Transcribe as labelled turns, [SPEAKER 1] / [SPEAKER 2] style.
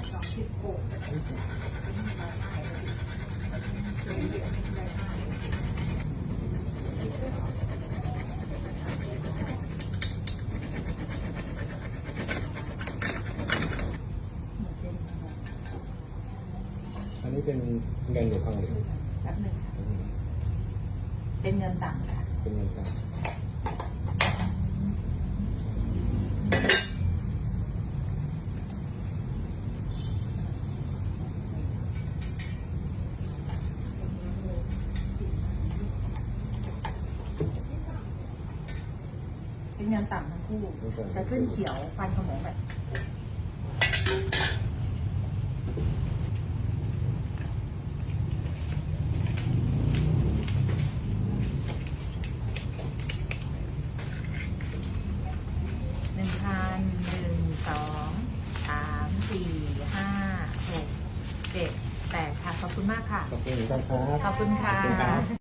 [SPEAKER 1] ดสองสิบหก
[SPEAKER 2] อันนี้เป็นเงินหรือทองเหลือง
[SPEAKER 1] แป๊บหนึ่งค่ะเป็นเงินต่ำค่ะ
[SPEAKER 2] เป็นเงินต่าง
[SPEAKER 1] เป็นเงินต่ำทั้งคู่ จะขึ้นเขียวฟันขโมงแบบหนึ่งพันหนึ่งสองสามสี่ห้าหกเจ็ดแปดค่ะ ขอบคุณมากค่ะ
[SPEAKER 2] ขอบคุณครับ
[SPEAKER 1] ขอบคุณค่ะ
[SPEAKER 2] ขอบคุณครับ